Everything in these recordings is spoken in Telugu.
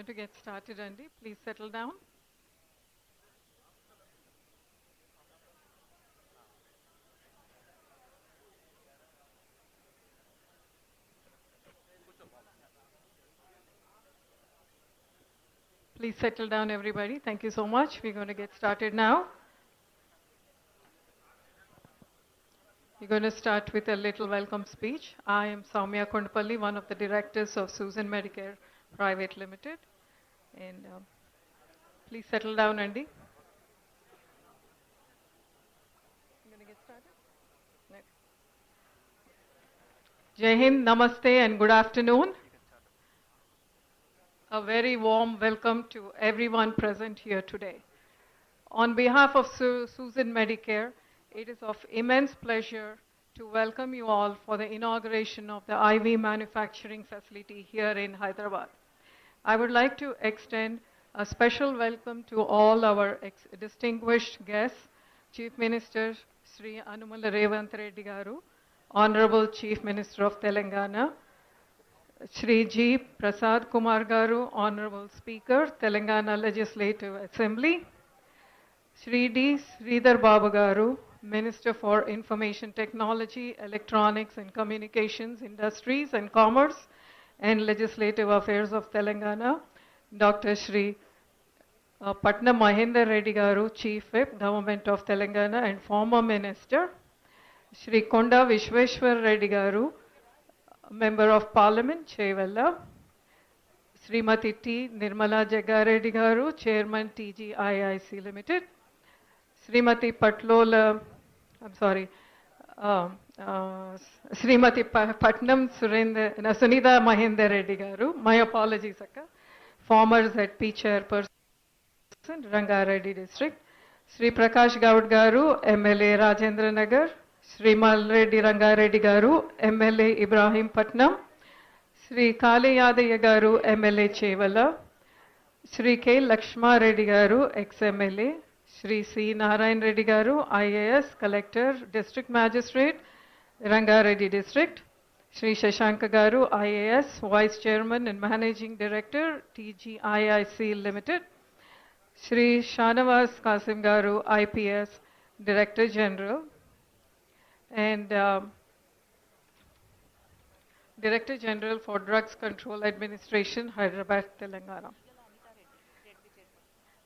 going to get started, Andy. Please settle down. Please settle down, everybody. Thank you so much. We're going to get started now. We're going to start with a little welcome speech. I am Soumya Kondapalli, one of the directors of Susan Medicare Private Limited. And um, please settle down, Andy. You going to get started? Okay. Jai Hind, Namaste, and good afternoon. A very warm welcome to everyone present here today. On behalf of Su- Susan Medicare, it is of immense pleasure to welcome you all for the inauguration of the IV manufacturing facility here in Hyderabad. I would like to extend a special welcome to all our ex- distinguished guests, Chief Minister Sri Anumala Revant Reddy Garu, Honorable Chief Minister of Telangana, Shri G. Prasad Kumar Garu, Honorable Speaker, Telangana Legislative Assembly, Sri D. Sridhar Babu Garu, Minister for Information Technology, Electronics and Communications, Industries and Commerce, and Legislative Affairs of Telangana, Dr. Shri uh, Patna Mahinder Reddy Garu, Chief Whip, Government of Telangana and former Minister, Shri Konda Vishweshwar Reddy Garu, Member of Parliament, Chevella, Srimati T. Nirmala Jagareddy Garu, Chairman TGIIC Limited, Srimati Patlola, I'm sorry, uh, శ్రీమతి పట్నం సురేందర్ సునీత మహేందర్ రెడ్డి గారు మై అపాలజీస్ అక్క former head teacher person Rangareddy district Shri Prakash Goud గారు ఎమ్మెల్యే రాజేంద్ర నగర్ శ్రీ మల్రెడ్డి రంగారెడ్డి గారు ఎమ్మెల్యే ఇబ్రాహీం పట్నం శ్రీ కాళీ యాదయ్య గారు ఎమ్మెల్యే చేవల శ్రీ కె లక్ష్మారెడ్డి గారు ex MLA Shri C Narayana Reddy గారు IAS collector district magistrate Rangareddy District, Sri Shashanka Garu, IAS, Vice Chairman and Managing Director, TGIIC Limited, Sri Shanavas Kasim Garu, IPS, Director General, and um, Director General for Drugs Control Administration, Hyderabad, Telangana.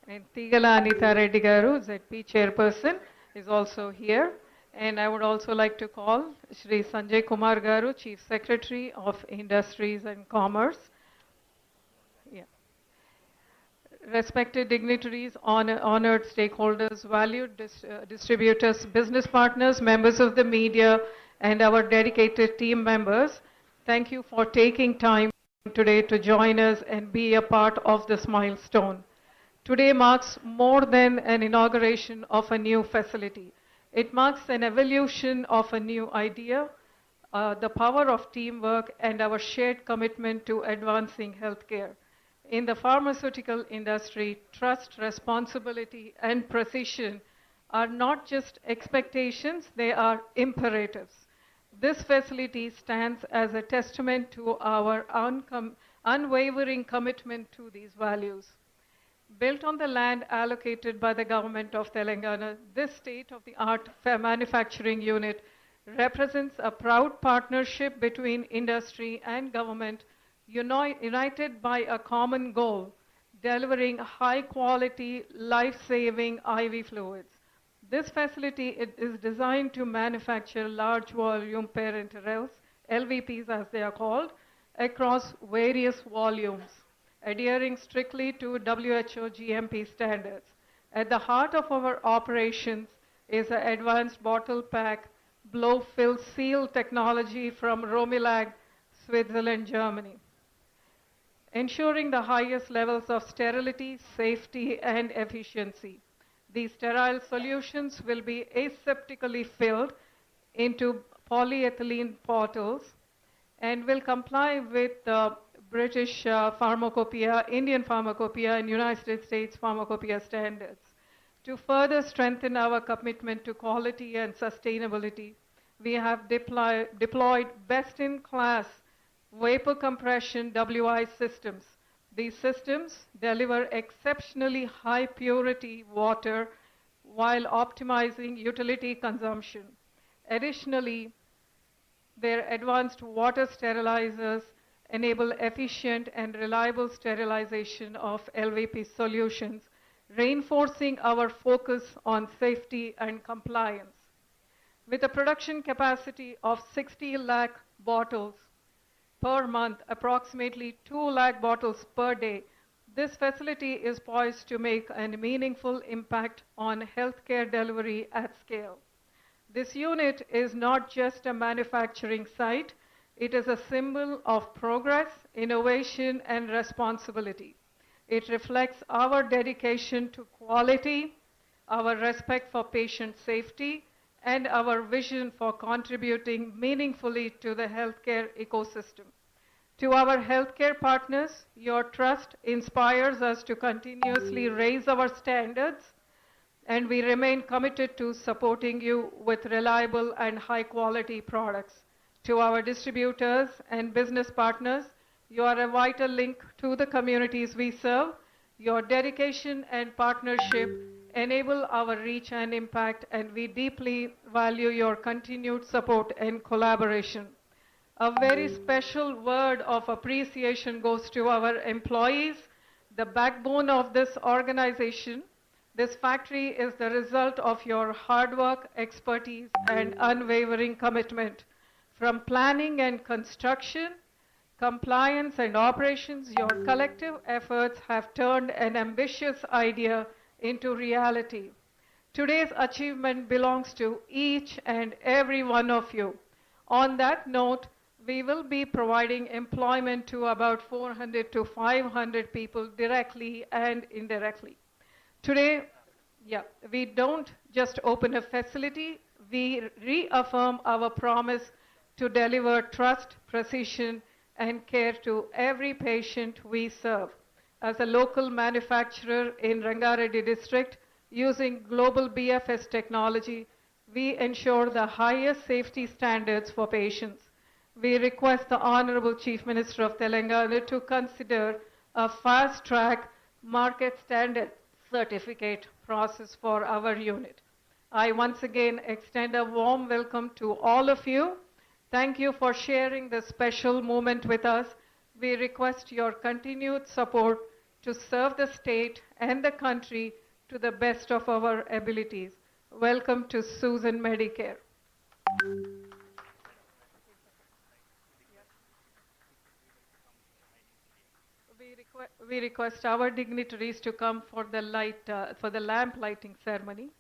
And Tigala Anita Reddy Garu, ZP Chairperson, is also here. And I would also like to call Shri Sanjay Kumar Garu, Chief Secretary of Industries and Commerce. Yeah. Respected dignitaries, honor- honored stakeholders, valued dis- uh, distributors, business partners, members of the media, and our dedicated team members, thank you for taking time today to join us and be a part of this milestone. Today marks more than an inauguration of a new facility. It marks an evolution of a new idea, uh, the power of teamwork, and our shared commitment to advancing healthcare. In the pharmaceutical industry, trust, responsibility, and precision are not just expectations, they are imperatives. This facility stands as a testament to our uncom- unwavering commitment to these values. Built on the land allocated by the government of Telangana, this state-of-the-art manufacturing unit represents a proud partnership between industry and government united by a common goal, delivering high-quality, life-saving IV fluids. This facility it is designed to manufacture large volume parenterals, LVPs as they are called, across various volumes, adhering strictly to WHO GMP standards. At the heart of our operations is an advanced bottle pack blow fill seal technology from Romilag, Switzerland, Germany ensuring the highest levels of sterility, safety, and efficiency. These sterile solutions will be aseptically filled into polyethylene bottles and will comply with the British uh, pharmacopoeia, Indian pharmacopoeia, and United States pharmacopoeia standards. To further strengthen our commitment to quality and sustainability, we have deploy, deployed best in class vapor compression WI systems. These systems deliver exceptionally high purity water while optimizing utility consumption. Additionally, their advanced water sterilizers enable efficient and reliable sterilization of LVP solutions, reinforcing our focus on safety and compliance. With a production capacity of 60 lakh bottles per month, approximately 2 lakh bottles per day, this facility is poised to make a meaningful impact on healthcare delivery at scale. This unit is not just a manufacturing site, it is a symbol of progress, innovation, and responsibility. It reflects our dedication to quality, our respect for patient safety, and our vision for contributing meaningfully to the healthcare ecosystem. To our healthcare partners, your trust inspires us to continuously raise our standards and we remain committed to supporting you with reliable and high quality products. To our distributors and business partners, you are a vital link to the communities we serve. Your dedication and partnership enable our reach and impact, and we deeply value your continued support and collaboration. A very special word of appreciation goes to our employees, the backbone of this organization. This factory is the result of your hard work, expertise, and unwavering commitment. From planning and construction, compliance and operations, your collective efforts have turned an ambitious idea into reality. Today's achievement belongs to each and every one of you. On that note, we will be providing employment to about 400 to 500 people directly and indirectly. Today, yeah, we don't just open a facility, we reaffirm our promise to deliver trust, precision, and care to every patient we serve. As a local manufacturer in Rangareddy district, using global BFS technology, we ensure the highest safety standards for patients. We request the Honorable Chief Minister of Telangana to consider a fast track market standard certificate process for our unit. I once again extend a warm welcome to all of you. Thank you for sharing this special moment with us. We request your continued support to serve the state and the country to the best of our abilities. Welcome to Susan Medicare. We, requ- we request our dignitaries to come for the light, uh, for the lamp lighting ceremony.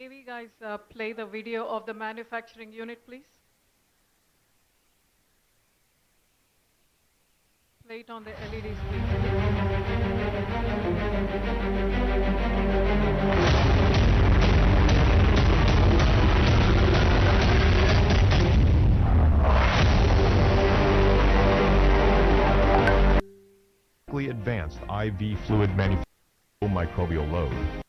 AV guys uh, play the video of the manufacturing unit, please? Play it on the LED screen. Advanced IV fluid manufacturing microbial load.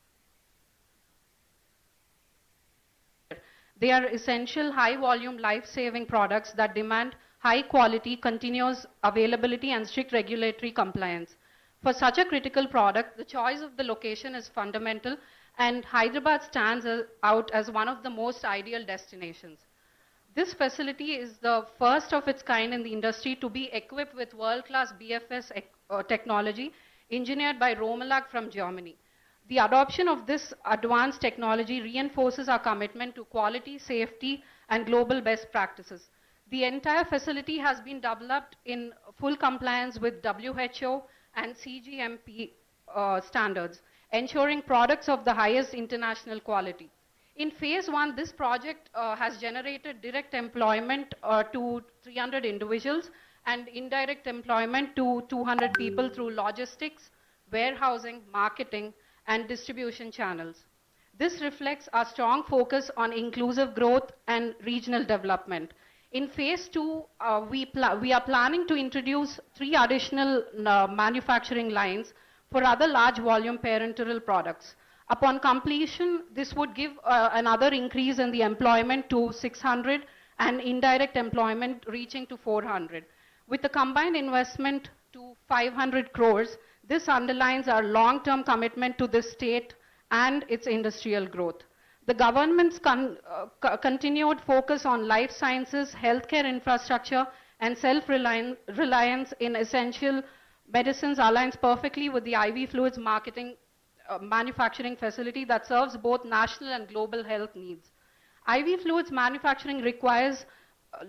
They are essential high volume life saving products that demand high quality, continuous availability, and strict regulatory compliance. For such a critical product, the choice of the location is fundamental and Hyderabad stands out as one of the most ideal destinations. This facility is the first of its kind in the industry to be equipped with world-class BFS uh, technology engineered by Romelag from Germany. The adoption of this advanced technology reinforces our commitment to quality, safety, and global best practices. The entire facility has been developed in full compliance with WHO and CGMP uh, standards, ensuring products of the highest international quality. In phase one, this project uh, has generated direct employment uh, to 300 individuals and indirect employment to 200 people through logistics, warehousing, marketing, and distribution channels. This reflects our strong focus on inclusive growth and regional development. In phase two, uh, we, we are planning to introduce three additional uh, manufacturing lines for other large volume parenteral products. Upon completion, this would give uh, another increase in the employment to 600 and indirect employment reaching to 400. With a combined investment to 500 crores, this underlines our long-term commitment to this state and its industrial growth. The government's con- uh, continued focus on life sciences, healthcare infrastructure, and self-reliance in essential medicines aligns perfectly with the IV fluids marketing uh, manufacturing facility that serves both national and global health needs. IV fluids manufacturing requires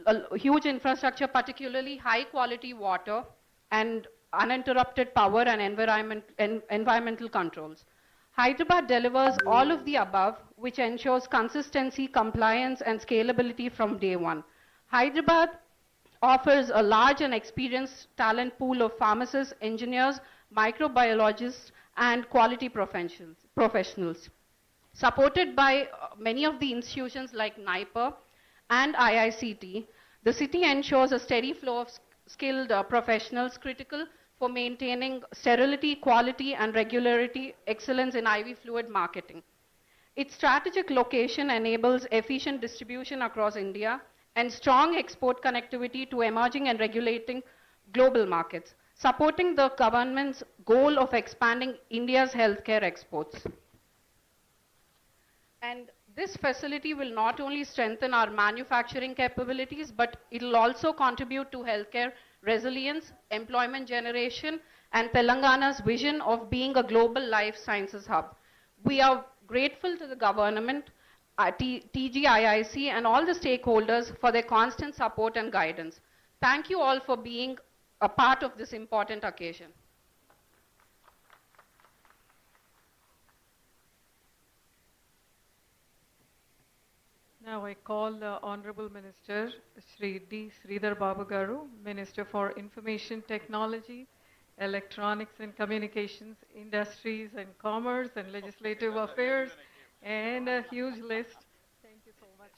a, a huge infrastructure, particularly high quality water and uninterrupted power and environment, en- environmental controls. Hyderabad delivers all of the above, which ensures consistency, compliance, and scalability from day one. Hyderabad offers a large and experienced talent pool of pharmacists, engineers, microbiologists, and quality professionals. Supported by uh, many of the institutions like NIPER and IICT, the city ensures a steady flow of skilled uh, professionals critical for maintaining sterility, quality, and regularity excellence in IV fluid marketing. Its strategic location enables efficient distribution across India and strong export connectivity to emerging and regulating global markets, supporting the government's goal of expanding India's healthcare exports. And this facility will not only strengthen our manufacturing capabilities, but it will also contribute to healthcare resilience, employment generation, and Telangana's vision of being a global life sciences hub. We are grateful to the government, uh, TGIIC, and all the stakeholders for their constant support and guidance. Thank you all for being a part of this important occasion. Now I call the Honorable Minister Sri D. Sridhar Babu Garu, Minister for Information Technology, Electronics and Communications, Industries and Commerce and Legislative Affairs, and a huge list. Thank you so much.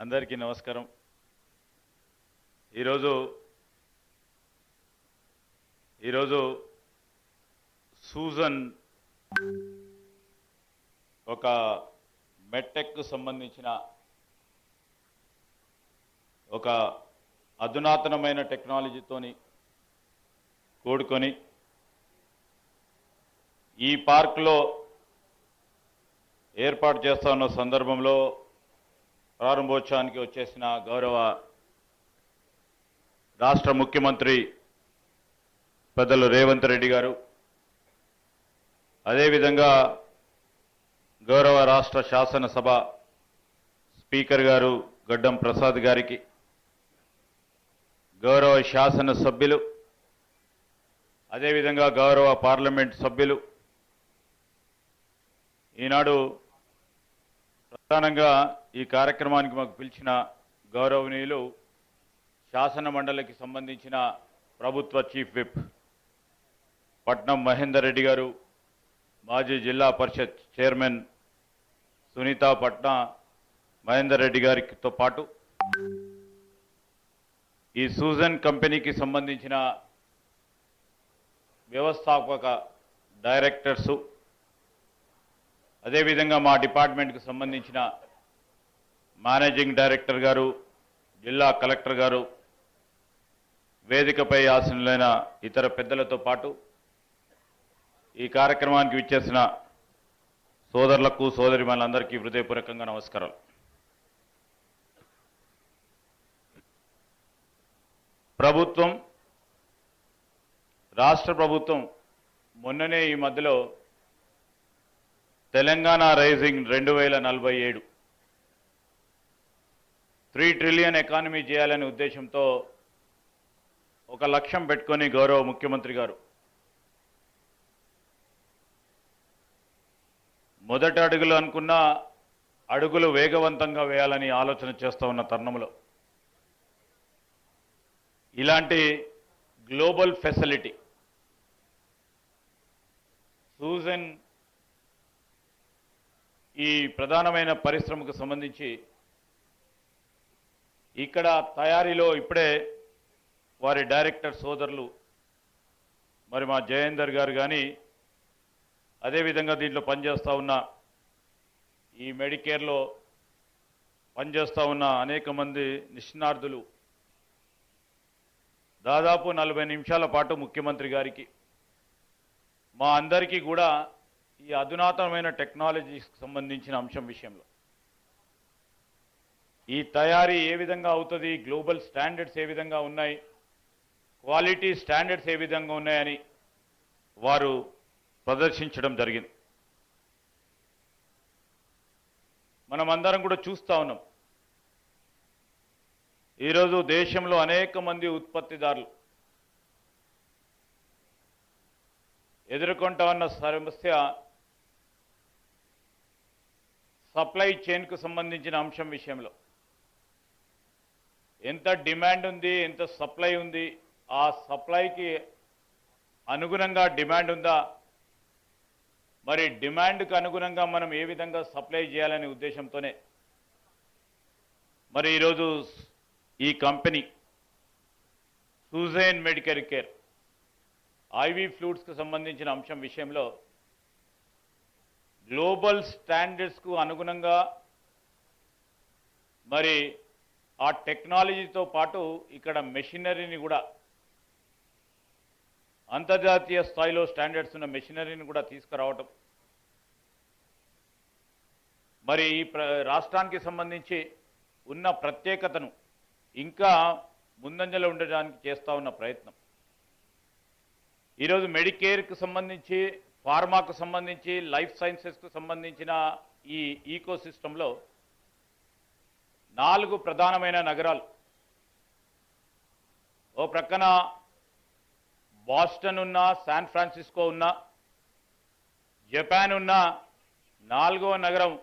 అందరికీ నమస్కారం ఈరోజు ఈరోజు సూజన్ ఒక మెట్టెక్కు సంబంధించిన ఒక అధునాతనమైన టెక్నాలజీతోని కూడుకొని ఈ పార్క్లో ఏర్పాటు చేస్తా ఉన్న సందర్భంలో ప్రారంభోత్సవానికి వచ్చేసిన గౌరవ రాష్ట్ర ముఖ్యమంత్రి పెద్దలు రేవంత్ రెడ్డి గారు. అదేవిధంగా గౌరవ రాష్ట్ర శాసనసభ స్పీకర్ గారు గడ్డం ప్రసాద్ గారికి గౌరవ శాసన సభ్యులు అదేవిధంగా గౌరవ పార్లమెంట్ సభ్యులు ఈనాడు ప్రధానంగా ఈ కార్యక్రమానికి మాకు పిలిచిన గౌరవనీయులు శాసన మండలికి సంబంధించిన ప్రభుత్వ చీఫ్ విప్ పట్నం మహేందర్ రెడ్డి గారు మాజీ జిల్లా పరిషత్ చైర్మన్ సునీత పట్న మహేందర్ రెడ్డి గారితో పాటు ఈ సూజన్ కంపెనీకి సంబంధించిన వ్యవస్థాపక డైరెక్టర్సు అదేవిధంగా మా డిపార్ట్మెంట్కి సంబంధించిన మేనేజింగ్ డైరెక్టర్ గారు జిల్లా కలెక్టర్ గారు వేదికపై ఆసనులైన ఇతర పెద్దలతో పాటు ఈ కార్యక్రమానికి విచ్చేసిన సోదరులకు సోదరి మనందరికీ హృదయపూర్వకంగా నమస్కారాలు. ప్రభుత్వం రాష్ట్ర ప్రభుత్వం మొన్ననే ఈ మధ్యలో తెలంగాణ రైజింగ్ రెండు వేల నలభై ఏడు. త్రీ ట్రిలియన్ ఎకానమీ చేయాలనే ఉద్దేశంతో ఒక లక్ష్యం పెట్టుకొని గౌరవ ముఖ్యమంత్రి గారు మొదటి అడుగులు అనుకున్న అడుగులు వేగవంతంగా వేయాలని ఆలోచన చేస్తూ ఉన్న తరుణంలో ఇలాంటి గ్లోబల్ ఫెసిలిటీ సూజన్ ఈ ప్రధానమైన పరిశ్రమకు సంబంధించి ఇక్కడ తయారీలో ఇప్పుడే వారి డైరెక్టర్ సోదరులు మరి మా జయేందర్ గారు కానీ అదేవిధంగా దీంట్లో పనిచేస్తూ ఉన్న ఈ మెడికేర్లో పనిచేస్తూ ఉన్న అనేక మంది నిష్ణార్థులు దాదాపు నలభై నిమిషాల పాటు ముఖ్యమంత్రి గారికి మా అందరికీ కూడా ఈ అధునాతనమైన టెక్నాలజీకి సంబంధించిన అంశం విషయంలో. ఈ తయారీ ఏ విధంగా అవుతుంది గ్లోబల్ స్టాండర్డ్స్ ఏ విధంగా ఉన్నాయి క్వాలిటీ స్టాండర్డ్స్ ఏ విధంగా ఉన్నాయని వారు ప్రదర్శించడం జరిగింది. మనం అందరం కూడా చూస్తా ఉన్నాం. ఈరోజు దేశంలో అనేక మంది ఉత్పత్తిదారులు ఎదుర్కొంటా ఉన్న సమస్య సప్లై చైన్కు సంబంధించిన అంశం విషయంలో. ఎంత డిమాండ్ ఉంది ఎంత సప్లై ఉంది ఆ సప్లైకి అనుగుణంగా డిమాండ్ ఉందా మరి డిమాండ్కు అనుగుణంగా మనం ఏ విధంగా సప్లై చేయాలనే ఉద్దేశంతోనే. మరి ఈరోజు ఈ కంపెనీ సూజైన్ మెడికల్ కేర్ ఐవి ఫ్లూట్స్కు సంబంధించిన అంశం విషయంలో గ్లోబల్ స్టాండర్డ్స్కు అనుగుణంగా మరి ఆ టెక్నాలజీతో పాటు ఇక్కడ మెషినరీని కూడా అంతర్జాతీయ స్థాయిలో స్టాండర్డ్స్ ఉన్న మెషినరీని కూడా తీసుకురావటం. మరి ఈ ప్ర రాష్ట్రానికి సంబంధించి ఉన్న ప్రత్యేకతను ఇంకా ముందంజలో ఉండడానికి చేస్తూ ఉన్న ప్రయత్నం. ఈరోజు మెడికేర్కు సంబంధించి ఫార్మాకు సంబంధించి లైఫ్ సైన్సెస్కు సంబంధించిన ఈ ఈకో సిస్టంలో నాలుగు ప్రధానమైన నగరాలు. ఓ ప్రక్కన బాస్టన్ ఉన్నా శాన్ ఫ్రాన్సిస్కో ఉన్నా జపాన్ ఉన్న నాలుగవ నగరం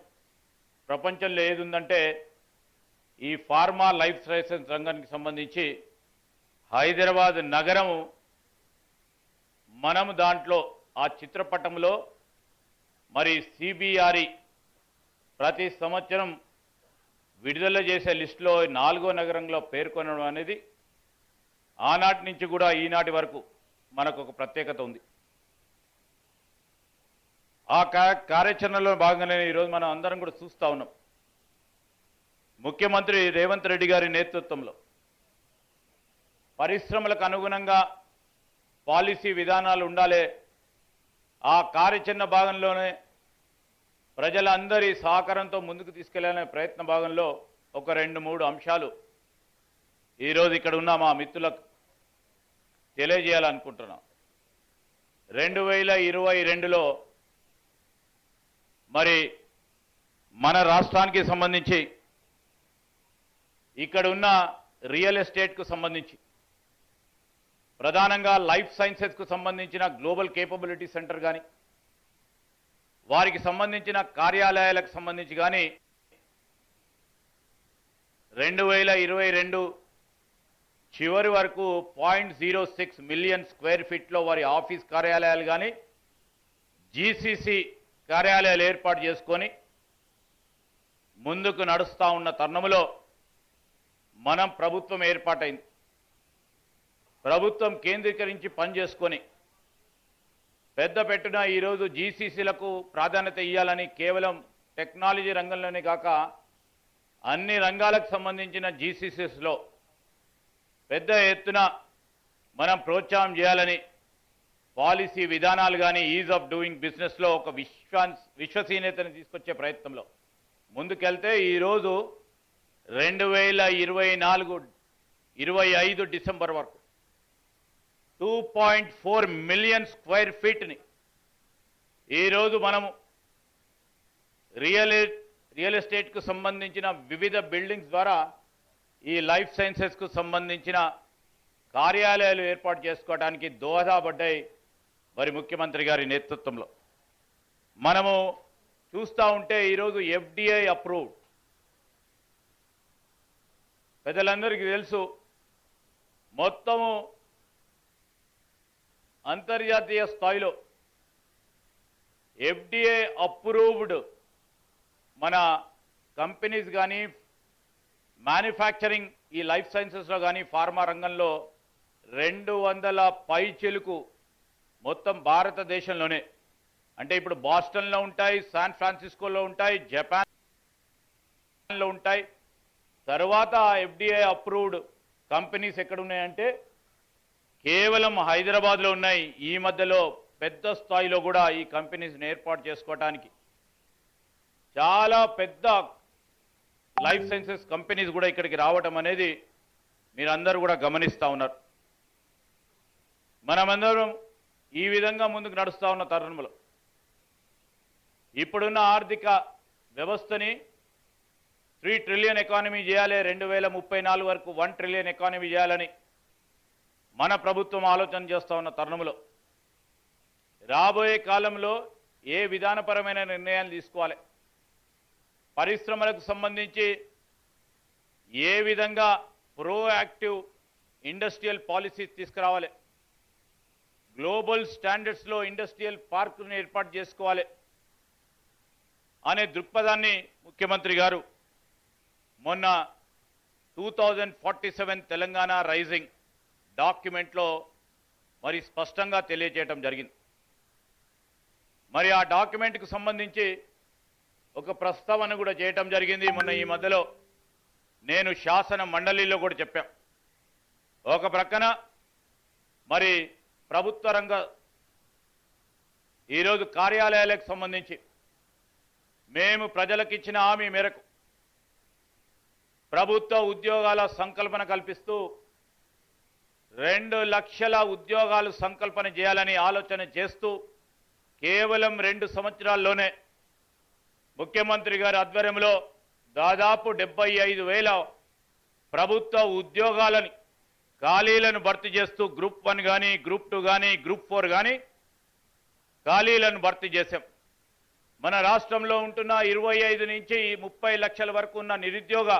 ప్రపంచంలో ఏది ఉందంటే ఈ ఫార్మా లైఫ్ సైన్సెస్ రంగానికి సంబంధించి హైదరాబాద్ నగరం మనము దాంట్లో ఆ చిత్రపటంలో మరి సిబిఆర్ఈ ప్రతి సంవత్సరం విడుదల చేసే లిస్టులో నాలుగో నగరంలో పేర్కొనడం అనేది ఆనాటి నుంచి కూడా ఈనాటి వరకు మనకు ఒక ప్రత్యేకత ఉంది. ఆ కార్యాచరణలో భాగంగానే ఈరోజు మనం అందరం కూడా చూస్తా ఉన్నాం. ముఖ్యమంత్రి రేవంత్ రెడ్డి గారి నేతృత్వంలో. పరిశ్రమలకు అనుగుణంగా పాలసీ విధానాలు ఉండాలి. ఆ కార్యాచరణ భాగంలోనే ప్రజలందరి సహకారంతో ముందుకు తీసుకెళ్ళాలనే ప్రయత్న భాగంలో ఒక రెండు మూడు అంశాలు ఈరోజు ఇక్కడ ఉన్న మా మిత్రులకు తెలియజేయాలనుకుంటున్నాం. రెండు వేల ఇరవై రెండులో మరి మన రాష్ట్రానికి సంబంధించి ఇక్కడ ఉన్న రియల్ ఎస్టేట్కు సంబంధించి ప్రధానంగా లైఫ్ సైన్సెస్కు సంబంధించిన గ్లోబల్ కేపబిలిటీ సెంటర్ కానీ వారికి సంబంధించిన కార్యాలయాలకు సంబంధించి కానీ రెండు వేల ఇరవై రెండు చివరి వరకు point zero six million square ఫీట్లో వారి ఆఫీస్ కార్యాలయాలు కానీ జీసీసీ కార్యాలయాలు ఏర్పాటు చేసుకొని ముందుకు నడుస్తూ ఉన్న తరుణంలో మనం ప్రభుత్వం ఏర్పాటైంది. ప్రభుత్వం కేంద్రీకరించి పనిచేసుకొని పెద్ద పెట్టున ఈరోజు జీసీసీలకు ప్రాధాన్యత ఇవ్వాలని కేవలం టెక్నాలజీ రంగంలోనే కాక అన్ని రంగాలకు సంబంధించిన జీసీసీస్లో పెద్ద ఎత్తున మనం ప్రోత్సాహం చేయాలని పాలసీ విధానాలు కానీ ఈజ్ ఆఫ్ డూయింగ్ బిజినెస్లో ఒక విశ్వాస్ విశ్వసనీయతను తీసుకొచ్చే ప్రయత్నంలో ముందుకెళ్తే ఈరోజు రెండు వేల ఇరవై నాలుగు ఇరవై ఐదు డిసెంబర్ వరకు two point four million square ఫీట్ని ఈరోజు మనము రియల్ రియల్ ఎస్టేట్కు సంబంధించిన వివిధ బిల్డింగ్స్ ద్వారా ఈ లైఫ్ సైన్సెస్కు సంబంధించిన కార్యాలయాలు ఏర్పాటు చేసుకోవడానికి దోహదపడ్డాయి మరి ముఖ్యమంత్రి గారి నేతృత్వంలో. మనము చూస్తూ ఉంటే ఈరోజు ఎఫ్డిఐ అప్రూవ్డ్. పెద్దలందరికీ తెలుసు మొత్తము అంతర్జాతీయ స్థాయిలో ఎఫ్డిఏ అప్రూవ్డ్ మన కంపెనీస్ కానీ మ్యానుఫ్యాక్చరింగ్ ఈ లైఫ్ సైన్సెస్లో కానీ ఫార్మా రంగంలో రెండు వందల పై చెలుకు మొత్తం భారతదేశంలోనే. అంటే ఇప్పుడు బాస్టన్లో ఉంటాయి శాన్ ఫ్రాన్సిస్కోలో ఉంటాయి జపాన్లో ఉంటాయి. తర్వాత ఎఫ్డిఐ అప్రూవ్డ్ కంపెనీస్ ఎక్కడ ఉన్నాయంటే కేవలం హైదరాబాద్లో ఉన్నాయి. ఈ మధ్యలో పెద్ద స్థాయిలో కూడా ఈ కంపెనీస్ని ఏర్పాటు చేసుకోవటానికి. చాలా పెద్ద లైఫ్ సైన్సెస్ కంపెనీస్ కూడా ఇక్కడికి రావటం అనేది మీరందరూ కూడా గమనిస్తూ ఉన్నారు. మనమందరం ఈ విధంగా ముందుకు నడుస్తూ ఉన్న తరుణంలో ఇప్పుడున్న ఆర్థిక వ్యవస్థని త్రీ ట్రిలియన్ ఎకానమీ చేయాలి రెండు వేల ముప్పై నాలుగు వరకు వన్ ట్రిలియన్ ఎకానమీ చేయాలని మన ప్రభుత్వం ఆలోచన చేస్తూ ఉన్న తరుణంలో రాబోయే కాలంలో ఏ విధానపరమైన నిర్ణయాలు తీసుకోవాలి? పరిశ్రమలకు సంబంధించి ఏ విధంగా ప్రోయాక్టివ్ ఇండస్ట్రియల్ పాలసీస్ తీసుకురావాలి? గ్లోబల్ స్టాండర్డ్స్లో ఇండస్ట్రియల్ పార్కులను ఏర్పాటు చేసుకోవాలి అనే దృక్పథాన్ని ముఖ్యమంత్రి గారు మొన్న two thousand forty seven Telangana rising డాక్యుమెంట్లో మరి స్పష్టంగా తెలియజేయటం జరిగింది. మరి ఆ డాక్యుమెంట్కు సంబంధించి ఒక ప్రస్తావన కూడా చేయటం జరిగింది. మొన్న ఈ మధ్యలో నేను శాసన మండలిలో కూడా చెప్పాం. ఒక ప్రక్కన మరి ప్రభుత్వ రంగ ఈరోజు కార్యాలయాలకు సంబంధించి మేము ప్రజలకు ఇచ్చిన హామీ మేరకు ప్రభుత్వ ఉద్యోగాల సంకల్పన కల్పిస్తూ రెండు లక్షల ఉద్యోగాలు సంకల్పన చేయాలని ఆలోచన చేస్తూ కేవలం రెండు సంవత్సరాల్లోనే ముఖ్యమంత్రి గారి ఆధ్వర్యంలో దాదాపు డెబ్బై ఐదు వేల ప్రభుత్వ ఉద్యోగాలని ఖాళీలను భర్తీ చేస్తూ గ్రూప్ వన్ కానీ గ్రూప్ టూ కానీ గ్రూప్ ఫోర్ కానీ ఖాళీలను భర్తీ చేశాం. మన రాష్ట్రంలో ఉంటున్న ఇరవై ఐదు నుంచి ముప్పై లక్షల వరకు ఉన్న నిరుద్యోగ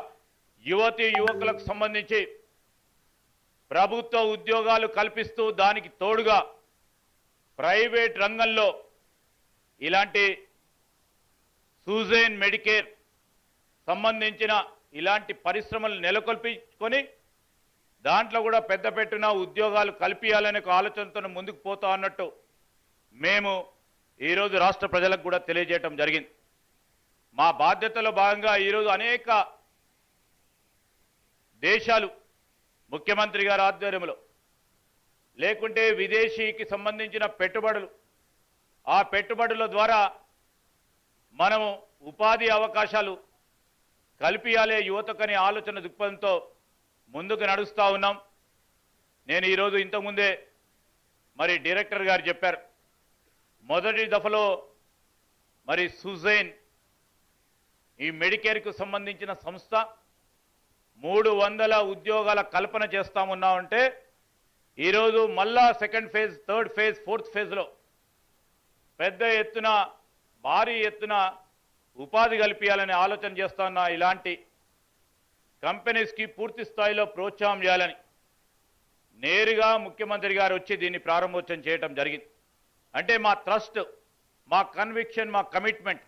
యువతి యువకులకు సంబంధించి ప్రభుత్వ ఉద్యోగాలు కల్పిస్తూ దానికి తోడుగా ప్రైవేట్ రంగంలో ఇలాంటి సూజైన్ మెడికేర్ సంబంధించిన ఇలాంటి పరిశ్రమలు నెలకొల్పించుకొని దాంట్లో కూడా పెద్ద పెట్టిన ఉద్యోగాలు కల్పించాలనే ఒక ఆలోచనతో ముందుకు పోతా అన్నట్టు మేము ఈరోజు రాష్ట్ర ప్రజలకు కూడా తెలియజేయటం జరిగింది. మా బాధ్యతలో భాగంగా ఈరోజు అనేక దేశాలు ముఖ్యమంత్రి గారి ఆధ్వర్యంలో లేకుంటే విదేశీకి సంబంధించిన పెట్టుబడులు ఆ పెట్టుబడుల ద్వారా మనము ఉపాధి అవకాశాలు కల్పియాలే యువతకనే ఆలోచన దృక్పథంతో ముందుకు నడుస్తూ ఉన్నాం. నేను ఈరోజు ఇంతకుముందే మరి డైరెక్టర్ గారు చెప్పారు మొదటి దఫలో మరి సుజైన్ ఈ మెడికేర్కు సంబంధించిన సంస్థ మూడు వందల ఉద్యోగాల కల్పన చేస్తామున్నామంటే ఈరోజు మళ్ళా second phase third phase fourth ఫేజ్లో పెద్ద ఎత్తున భారీ ఎత్తున ఉపాధి కల్పించాలని ఆలోచన చేస్తున్న ఇలాంటి కంపెనీస్కి పూర్తి స్థాయిలో ప్రోత్సాహం చేయాలని నేరుగా ముఖ్యమంత్రి గారు వచ్చి దీన్ని ప్రారంభోత్సవం చేయటం జరిగింది. అంటే మా ట్రస్ట్ మా కన్విక్షన్ మా కమిట్మెంట్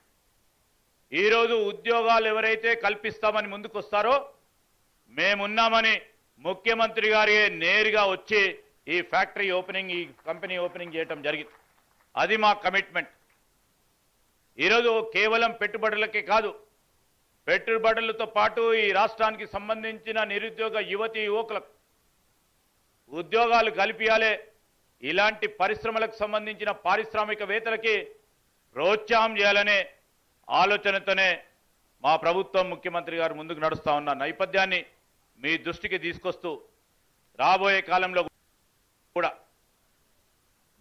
ఈరోజు ఉద్యోగాలు ఎవరైతే కల్పిస్తామని ముందుకు వస్తారో మేమున్నామని ముఖ్యమంత్రి గారి నేరుగా వచ్చి ఈ ఫ్యాక్టరీ ఓపెనింగ్ ఈ కంపెనీ ఓపెనింగ్ చేయటం జరిగింది. అది మా కమిట్మెంట్. ఈరోజు కేవలం పెట్టుబడులకే కాదు పెట్టుబడులతో పాటు ఈ రాష్ట్రానికి సంబంధించిన నిరుద్యోగ యువతి యువకులకు ఉద్యోగాలు కల్పించాలే ఇలాంటి పరిశ్రమలకు సంబంధించిన పారిశ్రామికవేత్తలకి ప్రోత్సాహం చేయాలనే ఆలోచనతోనే మా ప్రభుత్వం ముఖ్యమంత్రి గారు ముందుకు నడుస్తూ ఉన్న నేపథ్యాన్ని మీ దృష్టికి తీసుకొస్తూ రాబోయే కాలంలో కూడా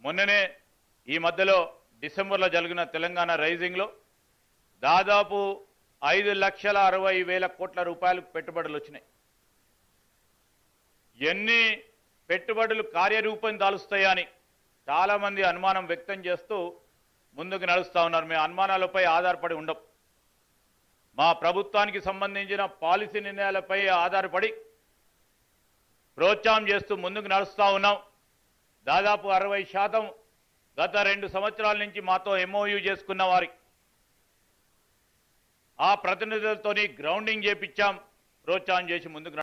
మొన్ననే ఈ మధ్యలో డిసెంబర్లో జరిగిన తెలంగాణ రైజింగ్లో దాదాపు ఐదు లక్షల అరవై వేల కోట్ల రూపాయలు పెట్టుబడులు వచ్చినాయి. ఎన్ని పెట్టుబడులు కార్యరూపం దాలుస్తాయా అని చాలామంది అనుమానం వ్యక్తం చేస్తూ ముందుకు నడుస్తూ ఉన్నారు. మేము అనుమానాలపై ఆధారపడి ఉండం. మా ప్రభుత్వానికి సంబంధించిన పాలసీ నిర్ణయాలపై ఆధారపడి ప్రోత్సాహం చేస్తూ ముందుకు నడుస్తూ ఉన్నాం. దాదాపు అరవై శాతం గత రెండు సంవత్సరాల నుంచి మాతో ఎంఓయూ చేసుకున్న వారి. ఆ ప్రతినిధులతోని గ్రౌండింగ్ చేపించాం. ప్రోత్సాహం చేసి ముందుకు